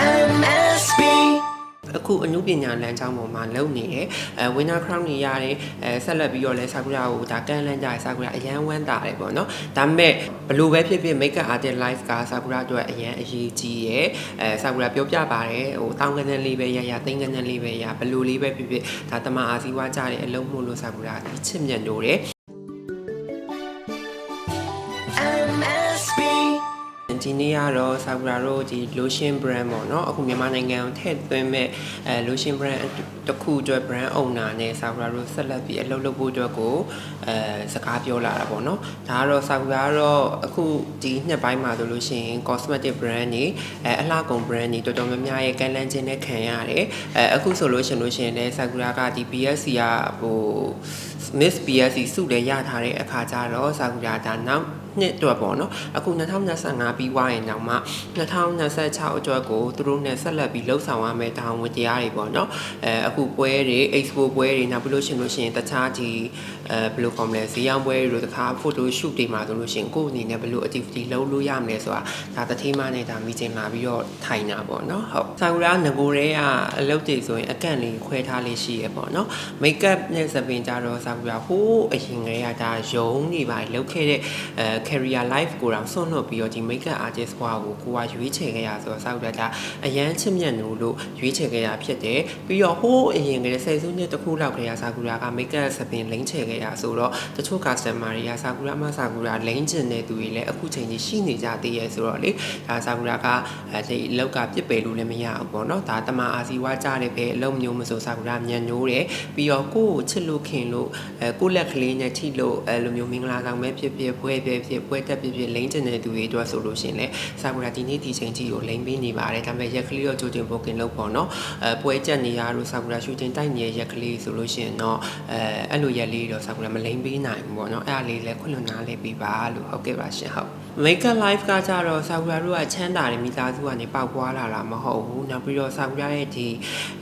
MSB အခုအမှုပညာလမ်းကြောင်းပေါ်မှာလုပ်နေတယ်အဲ winner crown နေရတယ်အဲဆက်လက်ပြီးတော့လဲဆာကူရာကိုဒါကန်လန်းကြရဆာကူရာအရန်ဝမ်းတာတယ်ပေါ့နော်ဒါပေမဲ့ဘလို့ပဲဖြစ်ဖြစ် make up artist life ကဆာကူရာအတွက်အရန်အရေးကြီးရယ်အဲဆာကူရာပြောပြပါတယ်ဟိုတောင်းကနန်းလေးပဲရရသိန်းကနန်းလေးပဲရဘလို့လေးပဲဖြစ်ဖြစ်ဒါတမအာစီဝါကြတဲ့အလုံးမှုလို့ဆာကူရာဒီချစ်မြတ်လို့တယ် MSB ဒီနေ့ကတော့ဆာကူရာတို့ဒီ lotion brand ပေါ့เนาะအခုမြန်မာနိုင်ငံကိုထည့်သွင်းမဲ့အဲ lotion brand တစ်ခုအတွက် brand owner နဲ့ဆာကူရာတို့ဆက်လက်ပြီးအလုပ်လုပ်ဖို့အတွက်ကိုအဲစကားပြောလာတာပေါ့เนาะဒါကတော့ဆာကူရာကတော့အခုဒီနှစ်ပိုင်းမှာဆိုလို့ရှိရင် cosmetic brand တွေအဲအလှကုန် brand တွေတော်တော်များများရဲ့ကန်လန်းခြင်းနဲ့ခံရတယ်အဲအခုဆိုလို့ရှိရင်လို့ရှိရင်လည်းဆာကူရာကဒီ BSC ကဟို Miss BSC စုလည်းရထားတဲ့အခါကျတော့ဆာကူရာဒါနောက် နှစ်အတွက်ပေါ့နော်အခု2025ပြီးွားရင်တော့မှ2026အတွက်ကိုသူတို့နဲ့ဆက်လက်ပြီးလှုပ်ဆောင်ရမယ့်တာဝန်တရားတွေပေါ့နော်အဲအခုပွဲတွေ expo ပွဲတွေနောက်ပြီးလို့ရှိရင်လို့ရှိရင်တခြားဒီအဲဘယ်လိုခေါ်မလဲဈေးရောင်းပွဲတွေတို့တခါ photo shoot တွေမှာဆိုလို့ရှိရင်ကိုယ့်အနေနဲ့ဘယ်လို activity လုပ်လို့ရမလဲဆိုတာဒါတတိမနဲ့ဒါ meeting လာပြီးတော့ထိုင်တာပေါ့နော်ဟုတ်ဆာကူရာငကိုရဲကအလုပ်တွေဆိုရင်အကန့်လေးခွဲထားလေးရှိရပေါ့နော် make up နဲ့သပင်ကြတော့ဆာကူရာဟိုးအရင်ကတည်းကဒါယုံနေပါလောက်ခဲ့တဲ့အဲ career life ကိုတော့ဆွန့်လွတ်ပြီးတော့ဒီ makeup artist ဘွားကိုကိုကရွေးချယ်ခဲ့ရဆိုတော့စောက်တတာအရန်ချစ်မြတ်နိုးလို့ရွေးချယ်ခဲ့ရဖြစ်တယ်ပြီးတော့ဟိုးအရင်ကလေးဆယ်စုနှစ်တစ်ခုလောက်ခေတ်ကဆာကူရာက makeup စပင်လိမ့်ချယ်ခဲ့ရဆိုတော့တချို့ customer တွေကဆာကူရာမဆာကူရာလိမ့်ချင်တဲ့သူတွေလည်းအခုချိန်ကြီးရှိနေကြသေးရဲ့ဆိုတော့လေဒါဆာကူရာကအဲဒီအလောက်ကပြစ်ပယ်လို့လည်းမရဘူးပေါ့နော်ဒါတမအာစီဝါကြတဲ့ပဲအလုံးမျိုးမဆိုဆာကူရာမြန်နိုးတယ်ပြီးတော့ကိုယ့်ကိုချစ်လို့ခင်လို့အဲကိုယ့်လက်ကလေးနဲ့ထိလို့အဲလိုမျိုးမင်္ဂလာဆောင်ပဲဖြစ်ဖြစ်ပွဲပဲဖြစ်ပွဲတက်ဖြစ်ဖြစ်လိမ့်ချင်တဲ့သူတွေအတွက်ဆိုလို့ရှိရင်လည်းဆာကူရာဒီနေ့ဒီချိန်ကြီးကိုလိမ့်ပေးနေပါတယ်ဒါပေမဲ့ရက်ကလေးတော့ကြိုတင် booking လုပ်ပေါ့နော်အဲပွဲကြက်နေရလို့ဆာကူရာရှူတင်တိုက်နေတဲ့ရက်ကလေးဆိုလို့ရှိရင်တော့အဲအဲ့လိုရက်လေးတော့ဆာကူရာမလိမ့်ပေးနိုင်ဘူးပေါ့နော်အဲ့ဒါလေးလည်းခွင့်လွှတ်နားလေးပေးပါလို့ဟုတ်ကဲ့ပါရှင်ဟုတ် Makeup Life ကကြတော့ဆာကူရာတို့ကချမ်းသာတယ်မိသားစုကနေပေါက်ပွားလာတာမဟုတ်ဘူးနောက်ပြီးတော့ဆာကူရာရဲ့ဒီ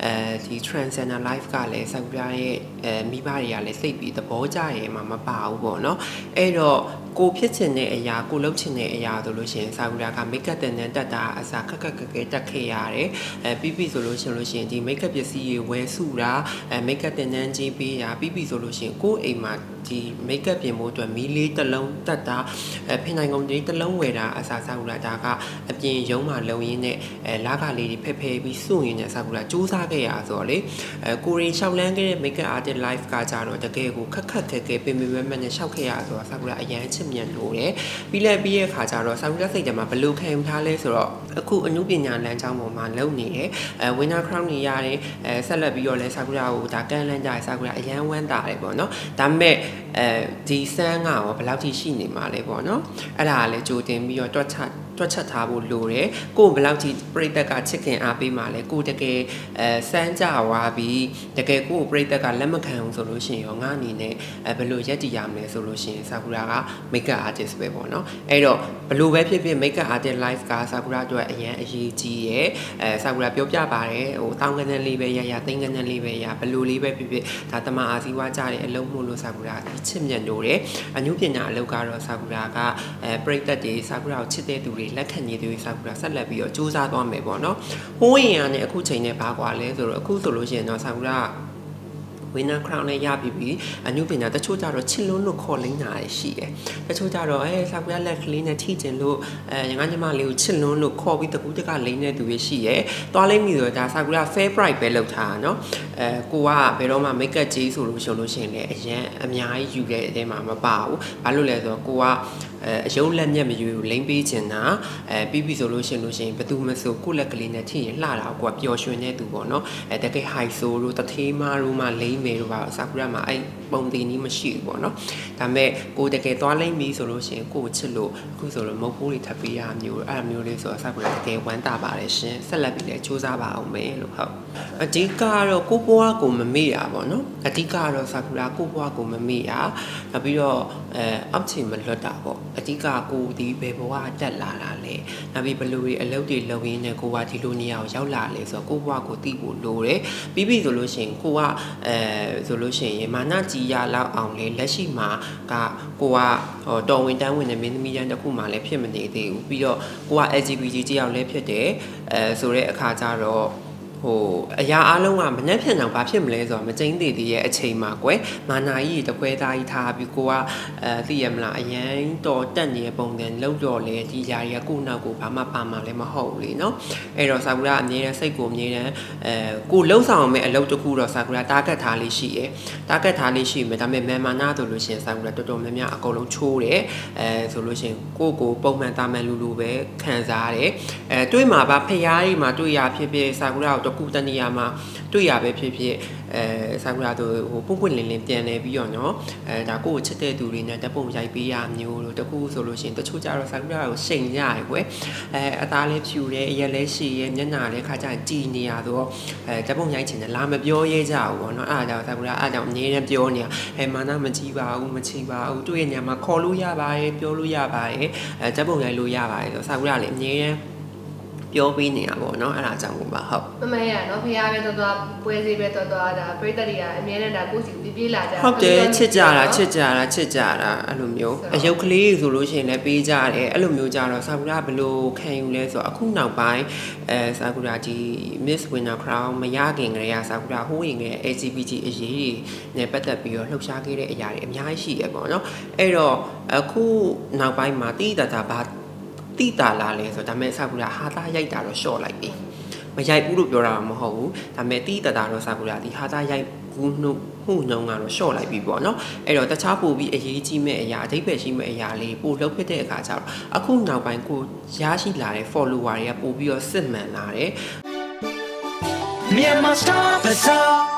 အဲဒီ Transcender Life ကလည်းဆာကူရာရဲ့အဲမိဘတွေကလည်းစိတ်ပြီးသဘောကျရဲမှာမပါဘူးပေါ့နော်အဲ့တော့ကိုဖြစ်ချင်တဲ့အရာကိုလုပ်ချင်တဲ့အရာဆိုလို့ရှိရင်ဆာကူရာက makeup တင်တန်းတက်တာအစားခက်ခက်ခက်ခဲတက်ခဲ့ရတယ်အဲပြီးပြီဆိုလို့ရှိရင်လို့ရှိရင်ဒီ makeup ပစ္စည်းတွေဝယ်စုတာအဲ makeup တင်တန်းကြီးပေးတာပြီးပြီဆိုလို့ရှိရင်ကိုယ့်အိမ်မှာ ဒီ makeup ပြင်ဖို့အတွက်မီးလေးတစ်လုံးတက်တာအဲဖင်နိုင်ကုန်ကြီးတစ်လုံးဝယ်တာအစားဆာကူရာဒါကအပြင်ရုံးမှာလုံရင်းနဲ့အဲလာကလေးတွေဖက်ဖဲပြီးစုရင်းနဲ့ဆာကူရာစူးစမ်းခဲ့ရဆိုတော့လေအဲကိုရင်ရှောက်လန်းခဲ့တဲ့ makeup artist life ကကြတော့တကယ်ကိုခက်ခက်ခဲခဲပင်ပင်မမနဲ့ရှောက်ခဲ့ရဆိုတော့ဆာကူရာအရန်ချစ်မြတ်လို့တယ်ပြီးလဲပြီးရဲ့ခါကျတော့ဆာကူရာစိတ်ထဲမှာဘယ်လိုခံယူထားလဲဆိုတော့အခုအမှုပညာလမ်းကြောင်းပေါ်မှာလုပ်နေတယ်အဲ winner crown နေရတယ်အဲဆက်လက်ပြီးတော့လဲဆာကူရာကိုဒါကန်လန်းကြရဆာကူရာအရန်ဝမ်းတာတယ်ပေါ့နော်ဒါပေမဲ့အဲဒီဆန်းကရောဘယ်လောက်ထိရှိနေမှာလဲပေါ့နော်အဲ့ဒါကလည်းကြိုတင်ပြီးတော့တွက်ချတွက်ချက်ထားဖို့လိုတယ်ကိုယ်ဘယ်လောက်ထိပြိတက်ကချစ်ခင်အားပေးမှာလဲကိုယ်တကယ်အဲစမ်းကြွားပြီးတကယ်ကိုယ်ပြိတက်ကလက်မခံဘူးဆိုလို့ရှိရင်ရောငါအနေနဲ့အဲဘယ်လိုရက်တည်ရမလဲဆိုလို့ရှိရင်ဆာကူရာက makeup artist ပဲပေါ့နော်အဲ့တော့ဘယ်လိုပဲဖြစ်ဖြစ် makeup artist life ကဆာကူရာအတွက်အရန်အရေးကြီးရယ်အဲဆာကူရာပြောပြပါတယ်ဟိုတောင်းကနန်းလေးပဲရရသိန်းကနန်းလေးပဲရဘယ်လိုလေးပဲဖြစ်ဖြစ်ဒါတမအာစီဝါကြတဲ့အလုံးမှုလို့ဆာကူရာချစ်မြတ်လို့တယ်အညုပညာအလုပ်ကတော့ဆာကူရာကအဲပြိတက်တွေဆာကူရာကိုချစ်တဲ့သူတွေလက်ခံနေသူတွေဆာကူရာဆက်လက်ပြီးတော့စူးစမ်းသွားမယ်ပေါ့နော်ဟိုးရင်ရနဲ့အခုချိန်နဲ့ဘာကွာလဲဆိုတော့အခုဆိုလို့ရှိရင်တော့ဆာကူရာ winner crown နဲ့ရပြီးပြီအနုပညာတချို့ကြတော့ချစ်လုံးလို့ခေါ်လိမ့်တာရှိတယ်တချို့ကြတော့အဲဆာကူရလက်ကလေးနဲ့ထိကျင်လို့အဲငါညီမလေးကိုချစ်လုံးလို့ခေါ်ပြီးတကူတကလိမ့်တဲ့သူတွေရှိတယ်သွားလိမ့်ပြီဆိုတော့ဒါဆာကူရ fair price ပဲလောက်ထားတာเนาะအဲကိုကဘယ်တော့မှ make up ကြီးဆိုလို့ရှိလို့ရှိရင်လည်းအရန်အများကြီးယူတဲ့အထဲမှာမပါဘူးဘာလို့လဲဆိုတော့ကိုက အဲအယုံလက်မျက်မယူလိမ့်ပေးချင်တာအဲပြီးပြီဆိုလို့ရှိရင်လို့ရှိရင်ဘယ်သူမဆိုကိုယ့်လက်ကလေးနဲ့ထိရင်လှတာကိုကပျော်ရွှင်တဲ့သူပေါ့နော်အဲတကယ် high soul တို့တထေးမတို့မှလိမ့်မယ်တို့ပါဆာကူရာမှာအဲ့ပုံတင်ကြီးမရှိဘူးပေါ့နော်ဒါပေမဲ့ကိုတကယ်သွားလိမ့်ပြီဆိုလို့ရှိရင်ကိုကိုချစ်လို့အခုဆိုလို့မုတ်ဖိုးတွေထပ်ပေးရမျိုးအဲ့လိုမျိုးလေးဆိုတော့ဆာကူရာတကယ်ဝမ်းတာပါတယ်ရှင်ဆက်လက်ပြီးလည်းစူးစမ်းပါအောင်မယ်လို့ဟုတ်အဓိကကတော့ကိုဘွားကိုမမေ့ရပါဘောနော်အဓိကကတော့ဆာကူရာကိုဘွားကိုမမေ့ရနောက်ပြီးတော့ဟအဲအောက်ချင်မလွတ်တာပေါ့အဓိကကိုဒီဘယ်ဘဝတက်လာတာလဲနောက်ပြီးဘယ်လိုတွေအလုပ်တွေလုပ်ရင်းနဲ့ကိုကဒီလိုနေရာကိုရောက်လာလဲဆိုတော့ကိုဘဝကိုသိဖို့လိုတယ်ပြီးပြီဆိုလို့ရှိရင်ကိုကအဲဆိုလို့ရှိရင်မာနကြီးရလောက်အောင်လေလက်ရှိမှာကကိုကဟောတော်ဝင်တန်းဝင်တဲ့မင်းသမီးတန်းတစ်ခုမှလည်းဖြစ်မနေသေးဘူးပြီးတော့ကိုက LGBT တယောက်လည်းဖြစ်တယ်အဲဆိုတဲ့အခါကျတော့ ဟိုအရာအလုံးကမနှက်ဖြန်အောင်ဘာဖြစ်မလဲဆိုတော့မကျင်းသေးသေးရဲ့အချိန်မှာကွယ်မာနာကြီးတပွဲသားကြီးထားပြီးကိုကအဲသိရမလားအရန်တော်တက်နေတဲ့ပုံစံလောက်တော့လေဒီຢာတွေကကိုယ့်နောက်ကိုဘာမှပါမှာလည်းမဟုတ်ဘူးလေနော်အဲ့တော့ဆာကူရာအမြဲတမ်းစိတ်ကိုအမြဲတမ်းအဲကိုလှုပ်ဆောင်မဲ့အလုပ်တစ်ခုတော့ဆာကူရာတာဂက်ထားလေးရှိရယ်တာဂက်ထားလေးရှိမယ်ဒါပေမဲ့မန်မာနာဆိုလို့ရှိရင်ဆာကူရာတော်တော်များများအကုန်လုံးချိုးတယ်အဲဆိုလို့ရှိရင်ကိုယ့်ကိုပုံမှန်တာမန်လူလူပဲခံစားရတယ်အဲတွေးမှာပါဖျားကြီးမှာတွေးရဖြစ်ဖြစ်ဆာကူရာကိုတကူတနေရာမှာတွေ့ရပဲဖြစ်ဖြစ်အဲဆာကူရာတို့ဟိုပွန့်ပွန့်လင်းလင်းပြန်နေပြီးတော့နော်အဲဒါကိုယ့်ကိုချစ်တဲ့သူတွေနဲ့တပ်ပုံရိုက်ပေးရမျိုးလို့တကူဆိုလို့ရှိရင်တချို့ကြတော့ဆာကူရာကိုရှိန်ရရယ်ကွယ်အဲအသားလေးဖြူတယ်အရက်လေးရှိရဲမျက်နှာလေးခါကျရင်ကြည်နေရဆိုတော့အဲတပ်ပုံရိုက်ချင်တယ်လာမပြောရဲကြဘူးပေါ့နော်အဲ့ဒါကြောင့်ဆာကူရာအဲ့ဒါကြောင့်အငြင်းနဲ့ပြောနေတာအဲမာနမကြည့်ပါဘူးမချီပါဘူးတွေ့ရညမှာခေါ်လို့ရပါတယ်ပြောလို့ရပါတယ်အဲတပ်ပုံရိုက်လို့ရပါတယ်ဆိုတော့ဆာကူရာလည်းအငြင်းနဲ့ ပြောပေးနေတာပေါ့နော်အဲ့ဒါကြောင့်ကိုပါဟုတ်မမရနော်ဖះပဲတော်တော်ပွဲစည်းပဲတော်တော်ဒါပရိသတ်တွေကအမြဲတမ်းဒါကိုယ့်စီပြေးပြေးလာကြဟုတ်တယ်ချစ်ကြတာချစ်ကြတာချစ်ကြတာအဲ့လိုမျိုးအယုတ်ကလေးဆိုလို့ရှိရင်လည်းပေးကြတယ်အဲ့လိုမျိုးကြတော့ဆာကူရာဘယ်လိုခံယူလဲဆိုတော့အခုနောက်ပိုင်းအဲဆာကူရာဒီ Miss Winner Crown မရခင်ကတည်းကဆာကူရာဟိုးရင်က LGBT အရေးတွေနဲ့ပတ်သက်ပြီးတော့လှုပ်ရှားခဲ့တဲ့အရာတွေအများကြီးရှိရပေါ့နော်အဲ့တော့အခုနောက်ပိုင်းမှာတိတတာဘာ တိတာလာလဲဆိုတော့ဒါပေမဲ့ဆာကူရာဟာသားရိုက်တာတော့ရှော့လိုက်ပြီမရိုက်ဘူးလို့ပြောတာမဟုတ်ဘူးဒါပေမဲ့တီးတတာတော့စာကူရာဒီဟာသားရိုက်ဘူးနှုတ်မှုနှုံကတော့ရှော့လိုက်ပြီပေါ့နော်အဲ့တော့တခြားပို့ပြီးအရေးကြီးမဲ့အရာအဓိပ္ပာယ်ရှိမဲ့အရာလေးပို့လုပ်ဖြစ်တဲ့အခါကျတော့အခုနောက်ပိုင်းကိုရရှိလာတဲ့ follower တွေကပို့ပြီးတော့စစ်မှန်လာတယ် Myanmar Star Bazaar.